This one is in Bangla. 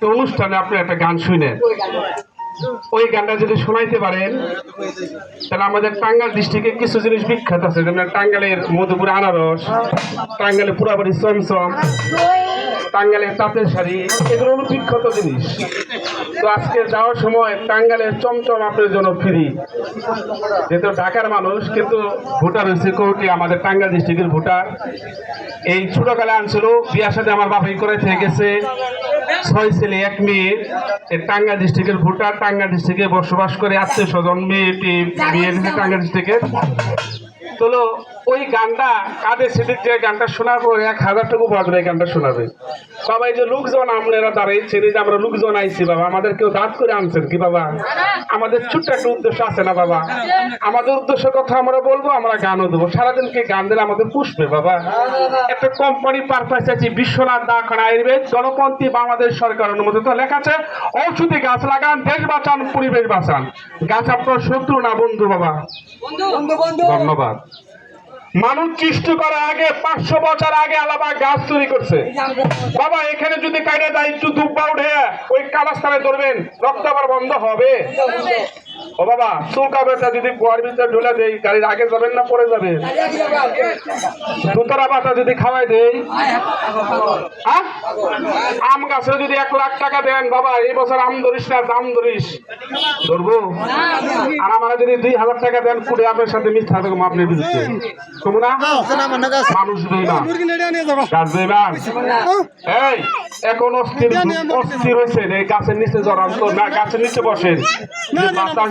তো অনুষ্ঠানে আপনি একটা গান শুনেন। ওই গানটা যদি শোনাইতে পারেন, তাহলে আমাদের টাঙ্গাল ডিস্ট্রিক্টে কিছু জিনিস বিখ্যাত আছে, যেমন টাঙ্গালের মধুপুর আনারস টাঙ্গালের পুরাপুরি চমচম। টাঙ্গাইলের তাঁতের শাড়ি, এগুলো হলো বিখ্যাত জিনিস। তো আজকে যাওয়ার সময় টাঙ্গাইলের চমচম আপনার জন্য ফ্রি যেহেতু ঢাকার মানুষ, কিন্তু ভোটার হয়েছে কোটি আমাদের টাঙ্গাইল ডিস্ট্রিক্টের ভোটার। এই ছোটকালে আনছিল, বিয়ার সাথে আমার বাবাই করে থেকে গেছে। ছয় ছেলে, এক মেয়ে টাঙ্গাইল ডিস্ট্রিক্টের ভোটার, টাঙ্গাইল ডিস্ট্রিক্টে বসবাস করে, আত্মীয় স্বজন মেয়েটি বিয়ে টাঙ্গাইল ডিস্ট্রিক্টের তোলো ওই গানটা কাদের সেদিক যে গানটা শোনাবো এক হাজার টাকা বাজবে এই গানটা শোনাবে। সবাই যে লোকজন আপনারা এই যে আমরা লোকজন আইছি বাবা আমাদের কেউ দাঁত করে আনছেন কি বাবা? আমাদের ছোট্ট একটা উদ্দেশ্য আছে না বাবা? আমাদের উদ্দেশ্য কথা আমরা বলব আমরা গানও দেবো। সারাদিন কে গান দিলে আমাদের পুষবে বাবা? একটা কোম্পানি পারপাস আছে বিশ্বনাথ দাখন আয়ুর্বেদ জনপন্থী বাংলাদেশ সরকার অনুমোদিত লেখা আছে ঔষধি গাছ লাগান দেশ বাঁচান পরিবেশ বাঁচান। গাছ আপনার শত্রু না বন্ধু বাবা? ধন্যবাদ। মানুষ সৃষ্টি করার আগে পাঁচশো বছর আগে আলাদা গাছ তৈরি করছে। বাবা, এখানে যদি কাইরে যায় একটু দুব্বা উঠে ওই কালাস্তানে ধরবেন, রক্ত আবার বন্ধ হবে। ও বাবা চুলকা বেটা যদি গোয়ার ভিতরে ঢুলে দেই গাড়ির আগে যাবেন না পরে যাবে দুতরা বাতা যদি খাওয়াই দেই? আম গাছে যদি এক লাখ টাকা দেন বাবা এই বছর আম ধরিস না দাম ধরিস। ধরবো? আর আমার যদি দুই হাজার টাকা দেন কুড়ি আপনার সাথে মিথ্যা থাকব আপনার বিরুদ্ধে তোমরা মানুষ না। না। এই এখন অস্থির অস্থির হয়েছে এই গাছের নিচে জড়ান না গাছের নিচে বসেন। বাতাস